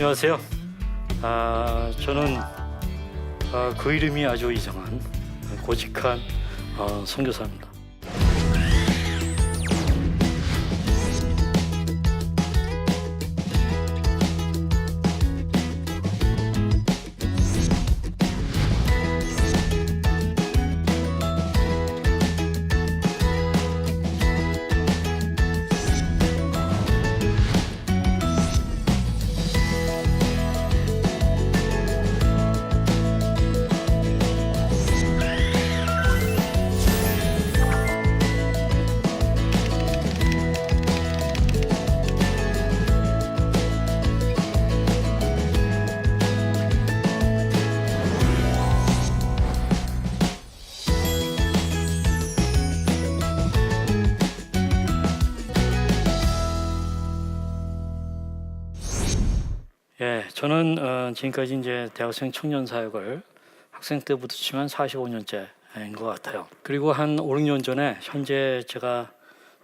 안녕하세요. 아, 저는 아, 그 이름이 아주 이상한 고직한 어, 선교사입니다. 예, 저는 어, 지금까지 이제 대학생 청년 사역을 학생 때부터 치면 45년째인 것 같아요. 그리고 한 5, 6년 전에 현재 제가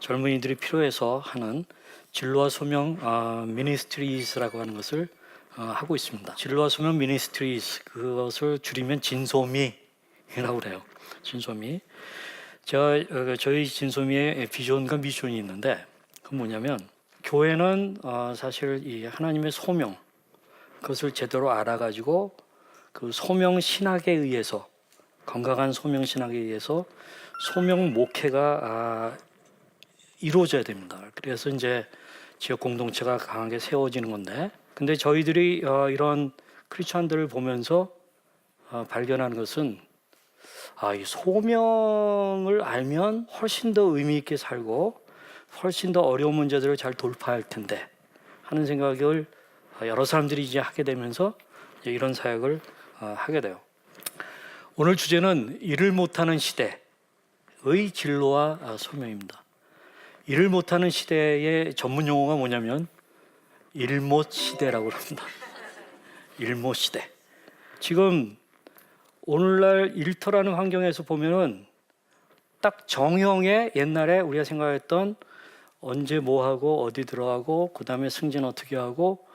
젊은이들이 필요해서 하는 진로와 소명 어, 미니스트리스라고 하는 것을 어, 하고 있습니다. 진로와 소명 미니스트리스 그것을 줄이면 진소미라고 그래요. 진소미. 제가 어, 저희 진소미의 비전과 미션이 있는데 그건 뭐냐면 교회는 어, 사실 이 하나님의 소명 그것을 제대로 알아가지고 그 소명 신학에 의해서 건강한 소명 신학에 의해서 소명 목회가 아, 이루어져야 됩니다. 그래서 이제 지역 공동체가 강하게 세워지는 건데, 근데 저희들이 어, 이런 크리스천들을 보면서 어, 발견하는 것은 아, 이 소명을 알면 훨씬 더 의미 있게 살고 훨씬 더 어려운 문제들을 잘 돌파할 텐데 하는 생각을 어, 여러 사람들이 이제 하게 되면서 이런 사역을 어, 하게 돼요. 오늘 주제는 일을 못하는 시대의 진로와 아, 소명입니다. 일을 못하는 시대의 전문 용어가 뭐냐면 일못 시대라고 합니다. 일못 시대. 지금 오늘날 일터라는 환경에서 보면은 딱 정형의 옛날에 우리가 생각했던 언제 뭐 하고 어디 들어가고 그 다음에 승진 어떻게 하고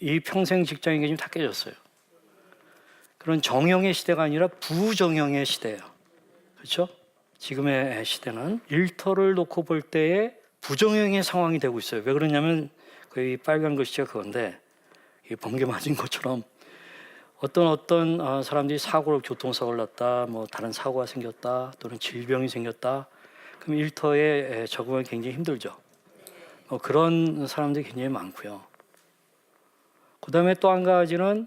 이 평생 직장인 게 지금 다 깨졌어요. 그런 정형의 시대가 아니라 부정형의 시대예요. 그렇죠? 지금의 시대는 일터를 놓고 볼 때에 부정형의 상황이 되고 있어요. 왜 그러냐면 그 빨간 글씨가 그건데 이 번개 맞은 것처럼 어떤 어떤 어, 사람들이 사고를 교통사고를 났다, 뭐 다른 사고가 생겼다, 또는 질병이 생겼다. 그럼 일터에 적응하기 굉장히 힘들죠. 어, 그런 사람들이 굉장히 많고요. 그 다음에 또 한 가지는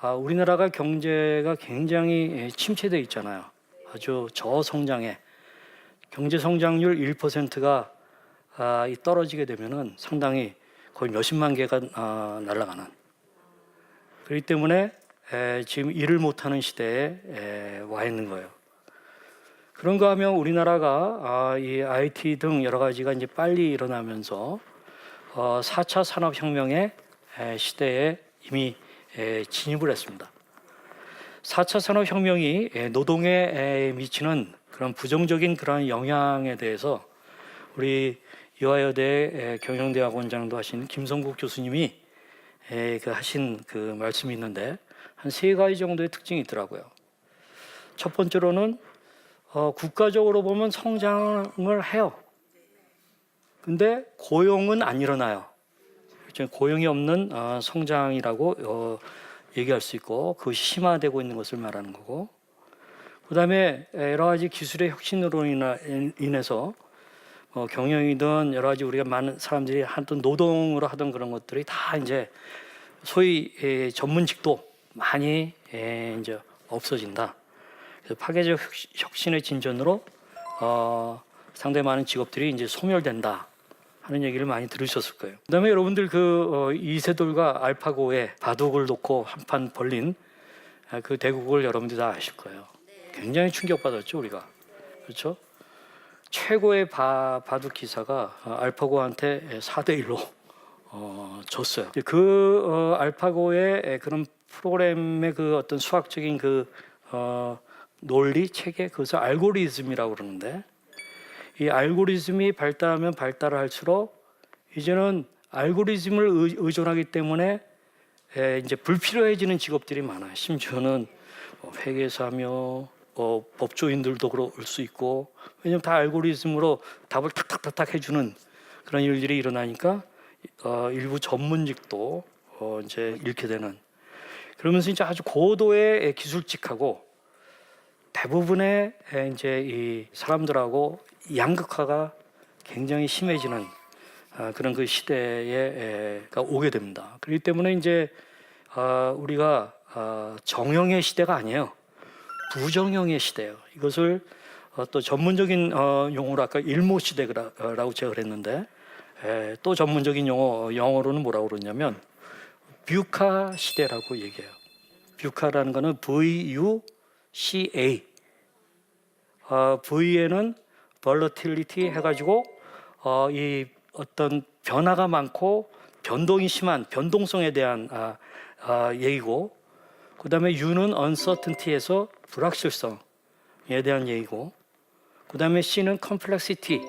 아, 우리나라가 경제가 굉장히 침체되어 있잖아요. 아주 저성장에 경제 성장률 1%가 아, 이 떨어지게 되면은 상당히 거의 몇십만 개가 아, 날아가는. 그렇기 때문에 에, 지금 일을 못하는 시대에 에, 와 있는 거예요. 그런가 하면 우리나라가 아, 이 IT 등 여러 가지가 이제 빨리 일어나면서 어, 4차 산업혁명의 에, 시대에 이미 에, 진입을 했습니다. 4차 산업혁명이 에, 노동에 에, 미치는 그런 부정적인 그런 영향에 대해서 우리 이화여대 에, 경영대학 원장도 하신 김성국 교수님이 에, 그 하신 그 말씀이 있는데 한 세 가지 정도의 특징이 있더라고요. 첫 번째로는 어, 국가적으로 보면 성장을 해요. 근데 고용은 안 일어나요. 그렇죠? 고용이 없는 어, 성장이라고 어, 얘기할 수 있고 그것이 심화되고 있는 것을 말하는 거고 그다음에 여러 가지 기술의 혁신으로 인해서 어, 경영이든 여러 가지 우리가 많은 사람들이 하던 노동으로 하던 그런 것들이 다 이제 소위 에, 전문직도 많이 에, 이제 없어진다. 그래서 파괴적 혁신- 혁신의 진전으로 어, 상당히 많은 직업들이 이제 소멸된다 하는 얘기를 많이 들으셨을 거예요. 그다음에 여러분들 그 어, 이세돌과 알파고의 바둑을 놓고 한판 벌린 아, 그 대국을 여러분들 다 아실 거예요. 굉장히 충격받았죠 우리가 그렇죠? 최고의 바, 바둑 기사가 어, 알파고한테 4대 1로 어, 졌어요. 그 어, 알파고의 그런 프로그램의 그 어떤 수학적인 그 어, 논리 체계 그것을 알고리즘이라고 그러는데 이 알고리즘이 발달하면 발달할수록 이제는 알고리즘을 의- 의존하기 때문에 에, 이제 불필요해지는 직업들이 많아요. 심지어는 뭐 회계사며 뭐 법조인들도 그럴 수 있고 왜냐면 다 알고리즘으로 답을 탁탁탁탁 해주는 그런 일들이 일어나니까 어, 일부 전문직도 어, 이제 잃게 되는 그러면서 이제 아주 고도의 기술직하고 대부분의 에, 이제 이 사람들하고 양극화가 굉장히 심해지는 아, 그런 그 시대에가 오게 됩니다. 그렇기 때문에 이제 아, 우리가 아, 정형의 시대가 아니에요. 부정형의 시대예요. 이것을 어, 또 전문적인 어, 용어로 아까 일모 시대라고 제가 그랬는데 에, 또 전문적인 용어 영어로는 뭐라고 그러냐면 뷰카 시대라고 얘기해요. 뷰카라는 거는 V U C A. 어, V에는 volatility 해가지고 어, 이 어떤 변화가 많고 변동이 심한 변동성에 대한 아, 아, 얘기고 그 다음에 U는 uncertainty에서 불확실성에 대한 얘기고 그 다음에 C는 complexity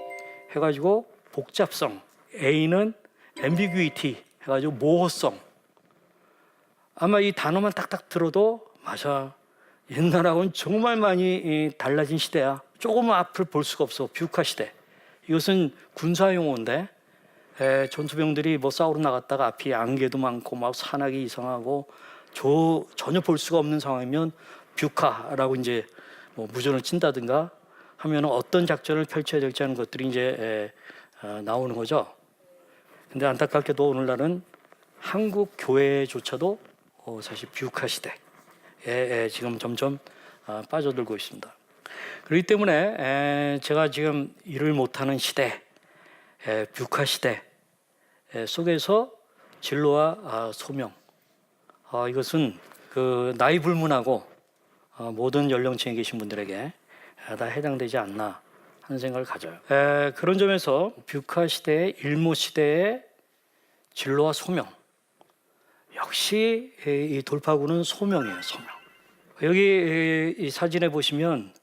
해가지고 복잡성 A는 ambiguity 해가지고 모호성. 아마 이 단어만 딱딱 들어도 맞아 옛날하고는 정말 많이 이, 달라진 시대야. 조금 앞을 볼 수가 없어. 뷰카 시대. 이것은 군사 용어인데 에, 전투병들이 뭐 싸우러 나갔다가 앞이 안개도 많고 막 산악이 이상하고 저, 전혀 볼 수가 없는 상황이면 뷰카라고 이제 뭐 무전을 친다든가 하면 어떤 작전을 펼쳐야 될지 하는 것들이 이제 에, 어, 나오는 거죠. 근데 안타깝게도 오늘날은 한국 교회조차도 어, 사실 뷰카 시대에 에, 지금 점점 아, 빠져들고 있습니다. 그렇기 때문에 에, 제가 지금 일을 못하는 시대, 에, 뷰카 시대 에, 속에서 진로와 아, 소명 아, 이것은 그 나이 불문하고 어, 모든 연령층에 계신 분들에게 아, 다 해당되지 않나 하는 생각을 가져요. 에, 그런 점에서 뷰카 시대의 일모 시대의 진로와 소명 역시 이 돌파구는 소명이에요. 소명. 여기 이 사진에 보시면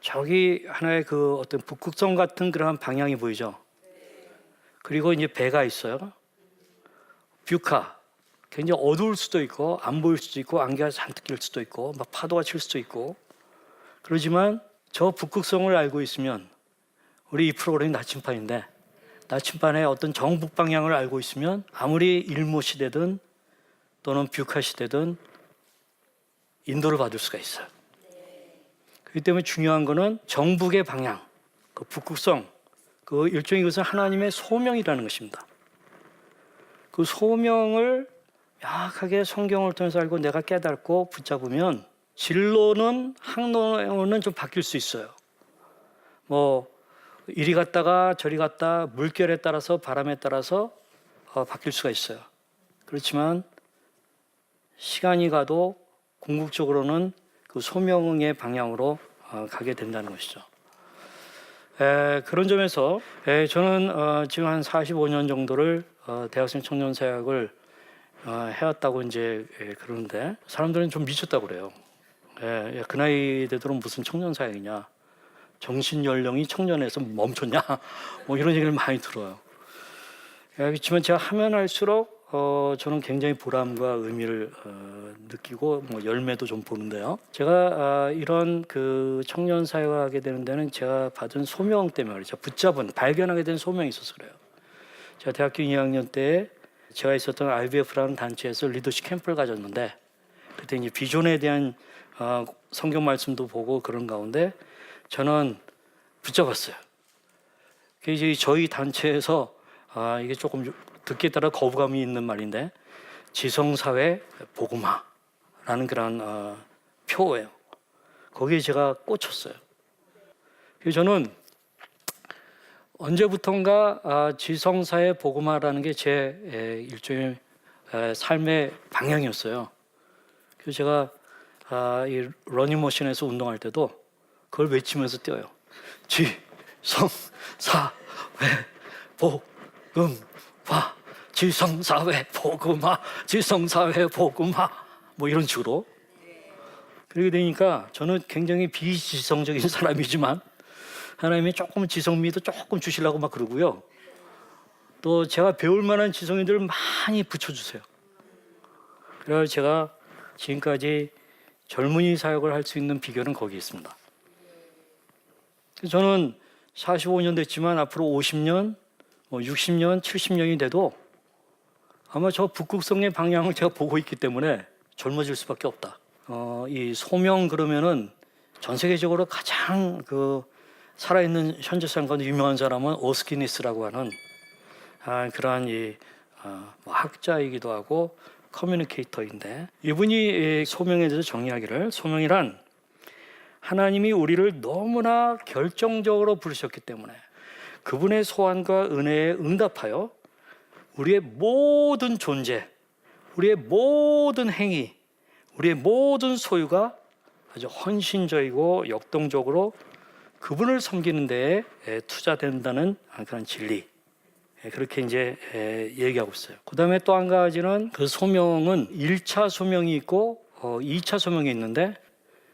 저기 하나의 그 어떤 북극성 같은 그러한 방향이 보이죠. 그리고 이제 배가 있어요. 뷰카. 굉장히 어두울 수도 있고 안 보일 수도 있고 안개가 잔뜩 낄 수도 있고 막 파도가 칠 수도 있고 그러지만 저 북극성을 알고 있으면 우리 이 프로그램이 나침반인데 나침반의 어떤 정북 방향을 알고 있으면 아무리 일모 시대든 또는 뷰카 시대든 인도를 받을 수가 있어요. 그렇기 때문에 중요한 거는 정북의 방향, 그 북극성, 그 일종의 것은 하나님의 소명이라는 것입니다. 그 소명을 약하게 성경을 통해서 알고 내가 깨닫고 붙잡으면 진로는 항로는 좀 바뀔 수 있어요. 뭐 이리 갔다가 저리 갔다 물결에 따라서 바람에 따라서 어, 바뀔 수가 있어요. 그렇지만 시간이 가도 궁극적으로는 그 소명의 방향으로 어, 가게 된다는 것이죠. 에, 그런 점에서 에, 저는 어, 지금 한 45년 정도를 어, 대학생 청년 사역을 어, 해왔다고 이제 에, 그러는데 사람들은 좀 미쳤다고 그래요. 에, 그 나이 되도록 무슨 청년 사역이냐? 정신 연령이 청년에서 멈췄냐? 뭐 이런 얘기를 많이 들어요. 예, 그렇지만 제가 하면 할수록 어, 저는 굉장히 보람과 의미를 어, 느끼고 뭐 열매도 좀 보는데요. 제가 아, 이런 그 청년 사역을 하게 되는 데는 제가 받은 소명 때문에 그렇죠. 붙잡은 발견하게 된 소명이 있어서 그래요. 제가 대학교 2학년 때 제가 있었던 IBF라는 단체에서 리더십 캠프를 가졌는데 그때 이제 비전에 대한 어, 성경 말씀도 보고 그런 가운데 저는 붙잡았어요. 그 이제 저희 단체에서 아, 이게 조금 듣기에 따라 거부감이 있는 말인데 지성사회 복음화라는 그런 어, 표예요. 거기에 제가 꽂혔어요. 그래서 저는 언제부턴가 아, 지성사회 복음화라는 게 제 일종의 에, 삶의 방향이었어요. 그래서 제가 아, 이 러닝머신에서 운동할 때도 그걸 외치면서 뛰어요. 지성사회 복음 화 지성사회 복음화 지성사회 복음화 뭐 이런 식으로 그렇게 되니까 저는 굉장히 비지성적인 사람이지만 하나님이 조금 지성미도 조금 주시려고 막 그러고요. 또 제가 배울 만한 지성이들을 많이 붙여주세요. 그래서 제가 지금까지 젊은이 사역을 할 수 있는 비결은 거기 있습니다. 저는 45년 됐지만 앞으로 50년, 뭐 60년, 70년이 돼도 아마 저 북극성의 방향을 제가 보고 있기 때문에 젊어질 수밖에 없다. 어, 이 소명 그러면은 전 세계적으로 가장 그 살아있는 현재 가운데 유명한 사람은 오스키니스라고 하는 아, 그러한 이 어, 뭐 학자이기도 하고 커뮤니케이터인데 이분이 이 소명에 대해서 정의하기를 소명이란 하나님이 우리를 너무나 결정적으로 부르셨기 때문에 그분의 소원과 은혜에 응답하여 우리의 모든 존재, 우리의 모든 행위, 우리의 모든 소유가 아주 헌신적이고 역동적으로 그분을 섬기는 데에 에, 투자된다는 그런 진리. 에, 그렇게 이제 에, 얘기하고 있어요. 그 다음에 또 한 가지는 그 소명은 1차 소명이 있고 어, 2차 소명이 있는데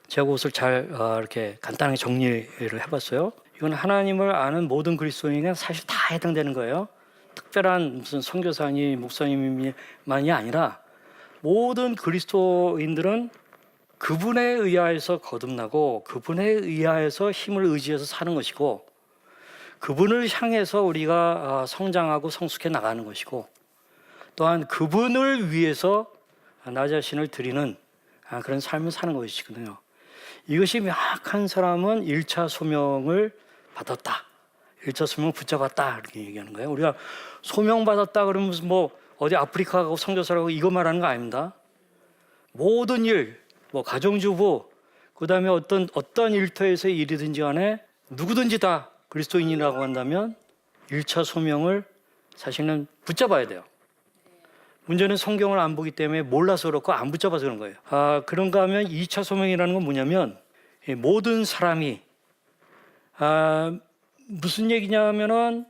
제가 그것을 잘 어, 이렇게 간단하게 정리를 해봤어요. 이건 하나님을 아는 모든 그리스도인에게 사실 다 해당되는 거예요. 특별한 무슨 선교사니 목사님만이 아니라 모든 그리스도인들은 그분에 의하여서 거듭나고 그분에 의하여서 힘을 의지해서 사는 것이고 그분을 향해서 우리가 아, 성장하고 성숙해 나가는 것이고 또한 그분을 위해서 나 자신을 드리는 아, 그런 삶을 사는 것이거든요. 이것이 명확한 사람은 1차 소명을 받았다. 1차 소명 붙잡았다. 이렇게 얘기하는 거예요. 우리가 소명 받았다 그러면 무슨 뭐 어디 아프리카 가고 선교사라고 이거 말하는 거 아닙니다. 모든 일, 뭐 가정주부, 그 다음에 어떤 어떤 일터에서의 일이든지 간에 누구든지 다 그리스도인이라고 한다면 1차 소명을 사실은 붙잡아야 돼요. 문제는 성경을 안 보기 때문에 몰라서 그렇고 안 붙잡아서 그런 거예요. 아, 그런가 하면 2차 소명이라는 건 뭐냐면 이 모든 사람이 아, 무슨 얘기냐면은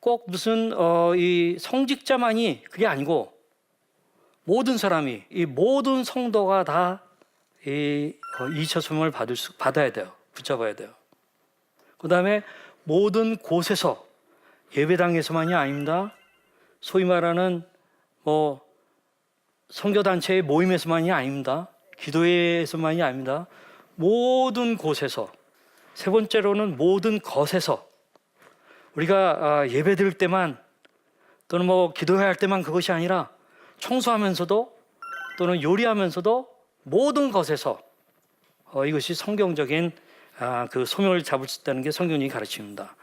꼭 무슨 어, 이 성직자만이 그게 아니고 모든 사람이 이 모든 성도가 다이 어, 2차 소명을 받을 수 받아야 돼요. 붙잡아야 돼요. 그 다음에 모든 곳에서 예배당에서만이 아닙니다. 소위 말하는 뭐 선교 단체의 모임에서만이 아닙니다. 기도회에서만이 아닙니다. 모든 곳에서 세 번째로는 모든 것에서 우리가 아, 예배 드릴 때만 또는 뭐 기도회 할 때만 그것이 아니라 청소하면서도 또는 요리하면서도 모든 것에서 어, 이것이 성경적인 아, 그 소명을 잡을 수 있다는 게 성경이 가르칩니다.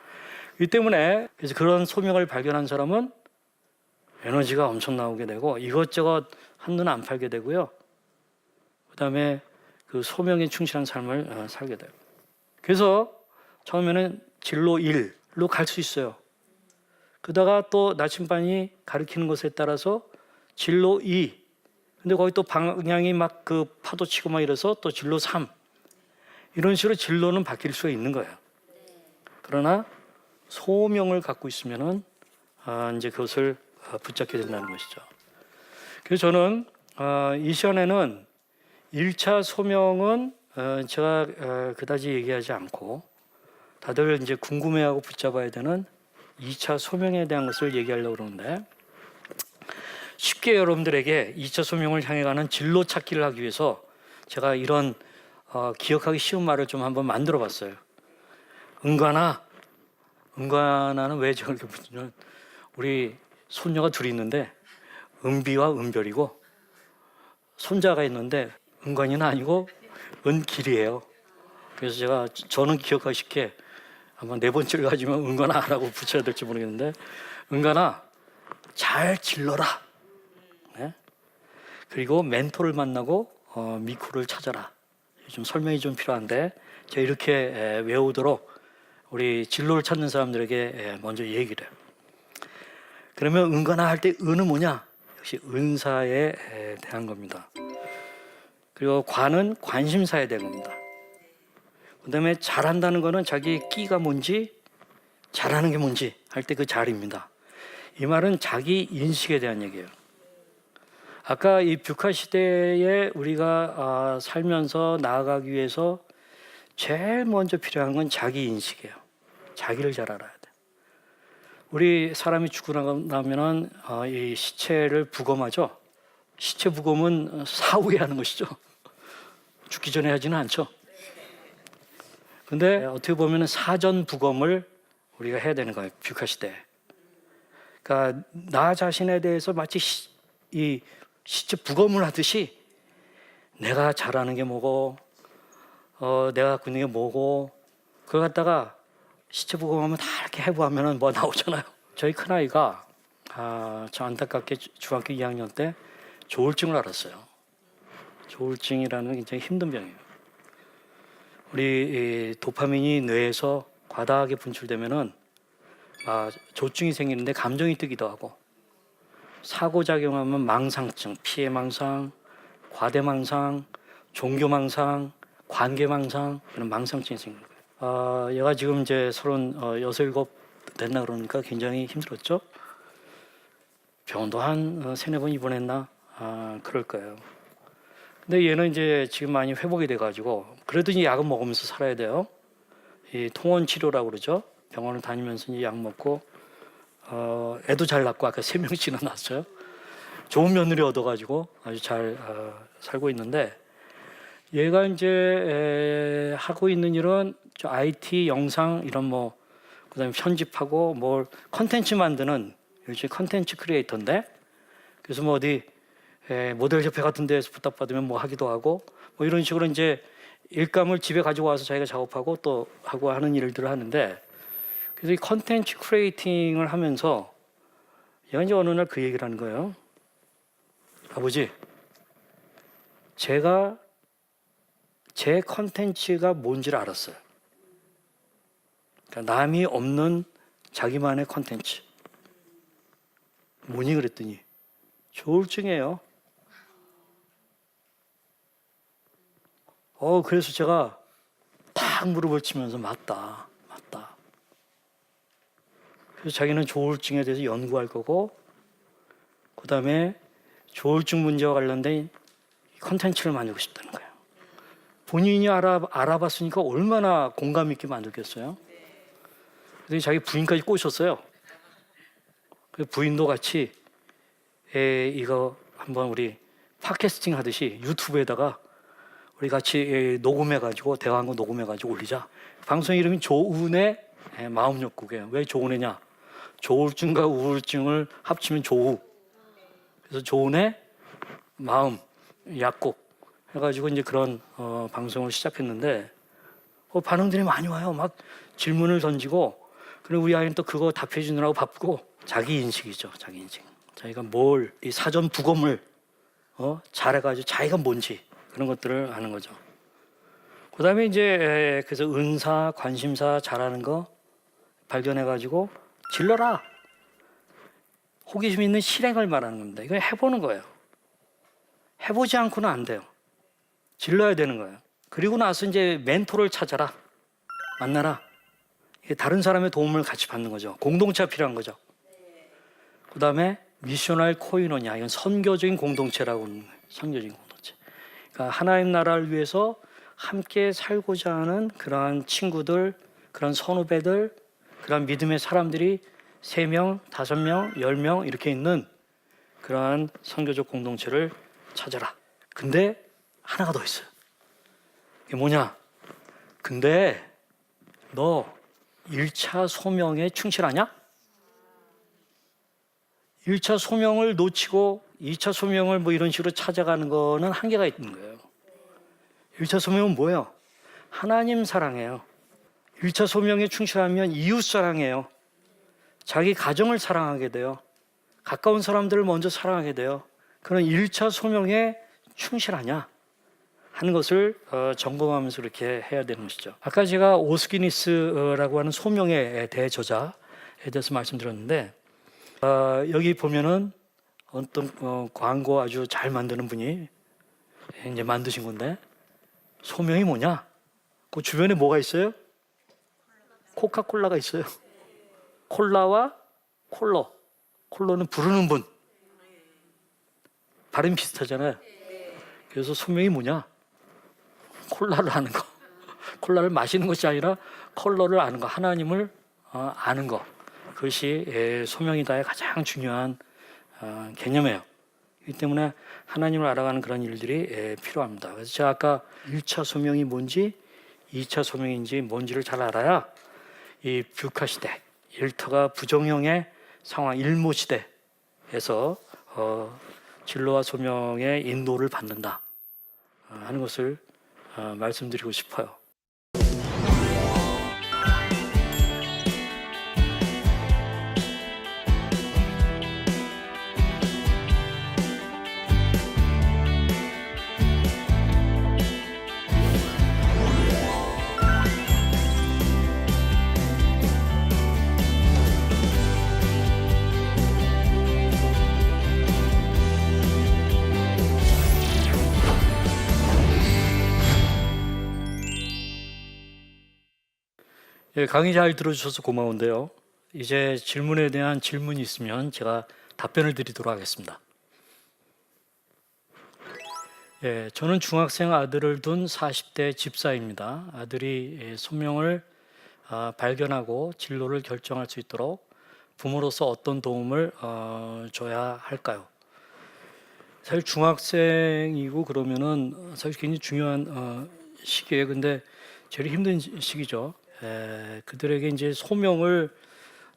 이 때문에 그래서 그런 소명을 발견한 사람은 에너지가 엄청 나오게 되고 이것저것 한눈 안 팔게 되고요. 그다음에 그 소명에 충실한 삶을 어, 살게 돼요. 그래서 처음에는 진로 1로 갈 수 있어요. 그다가 또 나침반이 가리키는 것에 따라서 진로 2. 근데 거기 또 방향이 막 그 파도 치고 막 이래서 또 진로 3. 이런 식으로 진로는 바뀔 수가 있는 거예요. 그러나 소명을 갖고 있으면은 아, 이제 그것을 어, 붙잡게 된다는 것이죠. 그래서 저는 어, 이 시간에는 1차 소명은 어, 제가 어, 그다지 얘기하지 않고 다들 이제 궁금해하고 붙잡아야 되는 2차 소명에 대한 것을 얘기하려고 그러는데 쉽게 여러분들에게 2차 소명을 향해 가는 진로 찾기를 하기 위해서 제가 이런 어, 기억하기 쉬운 말을 좀 한번 만들어 봤어요. 은관아, 은관아는 왜 저렇게 붙이냐면 우리 손녀가 둘이 있는데 은비와 은별이고 손자가 있는데 은관이는 아니고 은 길이에요. 그래서 제가 저는 기억하기 쉽게 아마 네 번째를 가지면 은관아라고 붙여야 될지 모르겠는데 은관아 잘 질러라. 네? 그리고 멘토를 만나고 어, 미쿠를 찾아라. 좀 설명이 좀 필요한데 제가 이렇게 에, 외우도록 우리 진로를 찾는 사람들에게 에, 먼저 얘기를 해요. 그러면 은관아 할때 은은 뭐냐? 역시 은사에 에, 대한 겁니다. 그리고 관은 관심사에 대한 겁니다. 그 다음에 잘한다는 거는 자기 끼가 뭔지 잘하는 게 뭔지 할 때 그 잘입니다. 이 말은 자기 인식에 대한 얘기예요. 아까 이 뷰카 시대에 우리가 아, 살면서 나아가기 위해서 제일 먼저 필요한 건 자기 인식이에요. 자기를 잘 알아야 돼. 우리 사람이 죽고 나면은 어, 이 시체를 부검하죠. 시체 부검은 사후에 하는 것이죠. 죽기 전에 하지는 않죠. 근데 어떻게 보면 사전 부검을 우리가 해야 되는 거예요. 뷰카 시대. 그러니까 나 자신에 대해서 마치 시, 이 시체 부검을 하듯이 내가 잘하는 게 뭐고 어, 내가 갖고 있는 게 뭐고 그걸 갖다가 시체 부검하면 다 이렇게 해부하면 뭐 나오잖아요. 저희 큰아이가 아, 저 안타깝게 주- 중학교 2학년 때 조울증을 앓았어요. 조울증이라는 굉장히 힘든 병이에요. 우리 이 도파민이 뇌에서 과다하게 분출되면은 아, 조증이 생기는데 감정이 뜨기도 하고 사고 작용하면 망상증, 피해 망상, 과대 망상, 종교 망상, 관계 망상 이런 망상증이 생기는 거예요. 아, 얘가 지금 이제 서른 어, 여섯 일곱 됐나 그러니까 굉장히 힘들었죠. 병원도 한 어, 세네 번 입원했나 아, 그럴 거예요. 근데 얘는 이제 지금 많이 회복이 돼가지고 그래도 이제 약은 먹으면서 살아야 돼요. 이 통원 치료라고 그러죠. 병원을 다니면서 이제 약 먹고 어, 애도 잘 낳고 아까 세 명씩이나 낳았어요. 좋은 며느리 얻어가지고 아주 잘 어, 살고 있는데 얘가 이제 에, 하고 있는 일은 저 IT 영상 이런 뭐 그다음에 편집하고 뭘 컨텐츠 만드는 요즘 컨텐츠 크리에이터인데 그래서 뭐 어디 에, 모델 협회 같은 데에서 부탁받으면 뭐 하기도 하고 뭐 이런 식으로 이제 일감을 집에 가지고 와서 자기가 작업하고 또 하고 하는 일들을 하는데 그래서 이 컨텐츠 크리에이팅을 하면서 얘가 이제 어느 날 그 얘기를 하는 거예요. 아버지, 제가 제 컨텐츠가 뭔지를 알았어요. 그러니까 남이 없는 자기만의 컨텐츠. 뭐니 그랬더니 조울증이에요. 어 그래서 제가 탁 무릎을 치면서 맞다, 맞다. 그래서 자기는 조울증에 대해서 연구할 거고, 그 다음에 조울증 문제와 관련된 컨텐츠를 만들고 싶다는 거예요. 본인이 알아, 알아봤으니까 얼마나 공감 있게 만들겠어요? 그래서 자기 부인까지 꼬셨어요. 그 부인도 같이 에, 이거 한번 우리 팟캐스팅 하듯이 유튜브에다가 우리 같이 에, 녹음해가지고 대화한 거 녹음해가지고 올리자. 방송 이름이 조은의 에, 마음역국이에요. 왜 조은혜냐? 조울증과 우울증을 합치면 조우. 그래서 조은의 마음 약국 해가지고 이제 그런 어, 방송을 시작했는데 어, 반응들이 많이 와요. 막 질문을 던지고 그리고 우리 아이는 또 그거 답해 주느라고 바쁘고 자기 인식이죠. 자기 인식. 자기가 뭘 이 사전 부검을 어, 잘해가지고 자기가 뭔지 그런 것들을 아는 거죠. 그 다음에 이제 에, 그래서 은사 관심사 잘하는 거 발견해가지고 질러라. 호기심 있는 실행을 말하는 겁니다. 이거 해보는 거예요. 해보지 않고는 안 돼요. 질러야 되는 거예요. 그리고 나서 이제 멘토를 찾아라. 만나라. 다른 사람의 도움을 같이 받는 거죠. 공동체가 필요한 거죠. 그 다음에 미셔널 코이노냐. 이건 선교적인 공동체라고 하는 거예요. 선교적인 하나님 나라를 위해서 함께 살고자 하는 그러한 친구들, 그런 선후배들, 그런 믿음의 사람들이 세 명, 다섯 명, 열명 이렇게 있는 그러한 선교적 공동체를 찾아라. 근데 하나가 더 있어요. 이게 뭐냐? 근데 너 1차 소명에 충실하냐? 1차 소명을 놓치고 2차 소명을 뭐 이런 식으로 찾아가는 거는 한계가 있는 거예요. 1차 소명은 뭐예요? 하나님 사랑해요. 1차 소명에 충실하면 이웃 사랑해요. 자기 가정을 사랑하게 돼요. 가까운 사람들을 먼저 사랑하게 돼요. 그런 1차 소명에 충실하냐 하는 것을 어, 점검하면서 이렇게 해야 되는 것이죠. 아까 제가 오스기니스라고 하는 소명의 대저자에 대해서 말씀드렸는데 어, 여기 보면은 어떤 어, 광고 아주 잘 만드는 분이 이제 만드신 건데 소명이 뭐냐? 그 주변에 뭐가 있어요? 코카콜라가 있어요. 콜라와 콜로. 콜로는 부르는 분. 발음 비슷하잖아요. 그래서 소명이 뭐냐? 콜라를 아는 거. 콜라를 마시는 것이 아니라 컬러를 아는 거. 하나님을 어, 아는 거. 그것이 예, 소명이다의 가장 중요한 어, 개념이에요. 이 때문에 하나님을 알아가는 그런 일들이 예, 필요합니다. 그래서 제가 아까 1차 소명이 뭔지 2차 소명인지 뭔지를 잘 알아야 이 뷰카 시대, 일터가 부정형의 상황 일모 시대에서 어, 진로와 소명의 인도를 받는다 어, 하는 것을 어, 말씀드리고 싶어요. 예, 강의 잘 들어주셔서 고마운데요. 이제 질문에 대한 질문이 있으면 제가 답변을 드리도록 하겠습니다. 예, 저는 중학생 아들을 둔 40대 집사입니다. 아들이 예, 소명을 아, 발견하고 진로를 결정할 수 있도록 부모로서 어떤 도움을 어, 줘야 할까요? 사실 중학생이고 그러면은 사실 굉장히 중요한 어, 시기예요. 근데 제일 힘든 시- 시기죠. 에, 그들에게 이제 소명을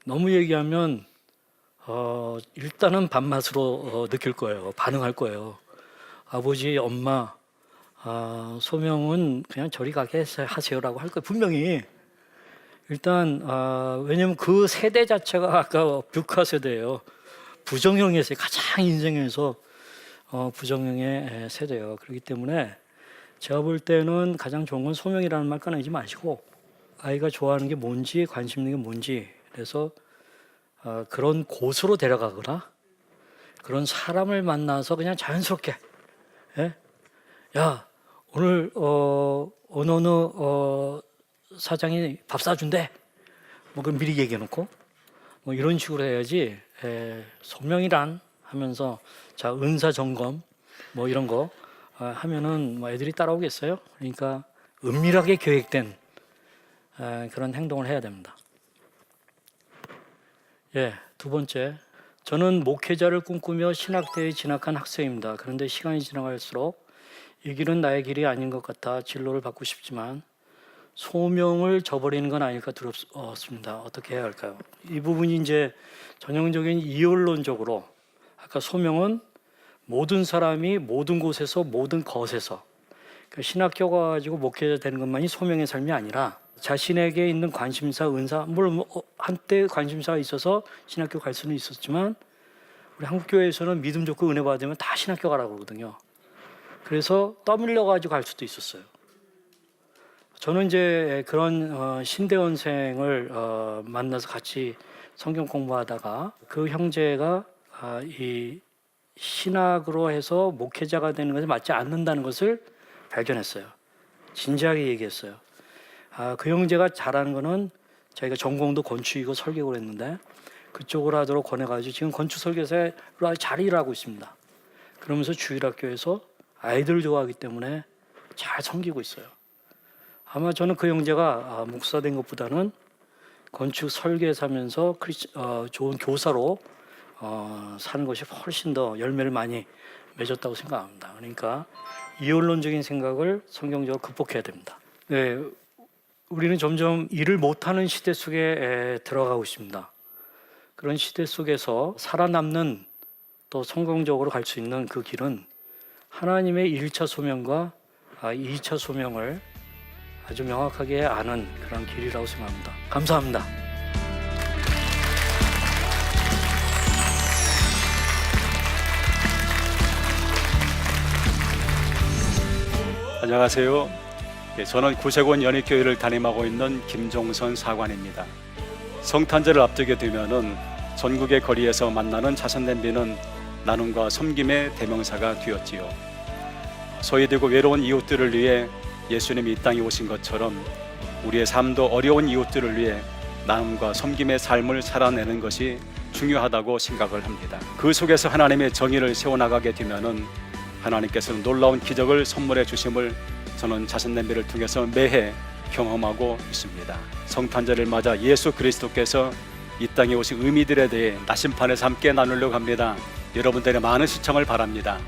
너무 얘기하면 어, 일단은 밥맛으로 어, 느낄 거예요. 반응할 거예요. 아버지, 엄마, 아, 소명은 그냥 저리 가게 하세요라고 할 거예요. 분명히. 일단 아, 왜냐면 그 세대 자체가 아까 뷰카 세대예요. 부정형의 세대, 가장 인생에서 어, 부정형의 세대예요. 그렇기 때문에 제가 볼 때는 가장 좋은 건 소명이라는 말 꺼내지 마시고 아이가 좋아하는 게 뭔지 관심 있는 게 뭔지 그래서 어, 그런 곳으로 데려가거나 그런 사람을 만나서 그냥 자연스럽게 예? 야 오늘 어, 어느 어느 어, 사장이 밥 사준대 뭐 그럼 미리 얘기해 놓고 뭐 이런 식으로 해야지 에, 소명이란 하면서 자 은사 점검 뭐 이런 거 아, 하면은 뭐 애들이 따라오겠어요 그러니까 은밀하게 계획된 에, 그런 행동을 해야 됩니다. 예, 두 번째, 저는 목회자를 꿈꾸며 신학대에 진학한 학생입니다. 그런데 시간이 지나갈수록 이 길은 나의 길이 아닌 것 같아 진로를 받고 싶지만 소명을 저버리는 건 아닐까 두렵습니다. 어떻게 해야 할까요? 이 부분이 이제 전형적인 이율론적으로 아까 소명은 모든 사람이 모든 곳에서 모든 것에서 그 신학교 가지고 목회자 되는 것만이 소명의 삶이 아니라 자신에게 있는 관심사, 은사, 물론 뭐, 어, 한때 관심사가 있어서 신학교 갈 수는 있었지만 우리 한국 교회에서는 믿음 좋고 은혜 받으면 다 신학교 가라고 그러거든요. 그래서 떠밀려 가지고 갈 수도 있었어요. 저는 이제 그런 어, 신대원생을 어, 만나서 같이 성경 공부하다가 그 형제가 아, 이 신학으로 해서 목회자가 되는 것에 맞지 않는다는 것을 발견했어요. 진지하게 얘기했어요. 아, 그 형제가 잘하는 거는 자기가 전공도 건축이고 설계고 했는데 그쪽으로 하도록 권해가지고 지금 건축 설계사로 잘 일하고 있습니다. 그러면서 주일학교에서 아이들 좋아하기 때문에 잘 섬기고 있어요. 아마 저는 그 형제가 아, 목사 된 것보다는 건축 설계사면서 어, 좋은 교사로 어, 사는 것이 훨씬 더 열매를 많이 맺었다고 생각합니다. 그러니까 이원론적인 생각을 성경적으로 극복해야 됩니다. 네, 우리는 점점 일을 못하는 시대 속에 에, 들어가고 있습니다. 그런 시대 속에서 살아남는 또 성공적으로 갈 수 있는 그 길은 하나님의 1차 소명과 아, 2차 소명을 아주 명확하게 아는 그런 길이라고 생각합니다. 감사합니다. 안녕하세요. 예, 저는 구세권 연희교회를 담임하고 있는 김종선 사관입니다. 성탄절을 앞두게 되면은 전국의 거리에서 만나는 자선 냄비는 나눔과 섬김의 대명사가 되었지요. 소외되고 외로운 이웃들을 위해 예수님이 이 땅에 오신 것처럼 우리의 삶도 어려운 이웃들을 위해 나눔과 섬김의 삶을 살아내는 것이 중요하다고 생각을 합니다. 그 속에서 하나님의 정의를 세워나가게 되면은 하나님께서는 놀라운 기적을 선물해 주심을 저는 자선 냄비를 통해서 매해 경험하고 있습니다. 성탄절을 맞아 예수 그리스도께서 이 땅에 오신 의미들에 대해 나심판에서 함께 나누려고 합니다. 여러분들의 많은 시청을 바랍니다.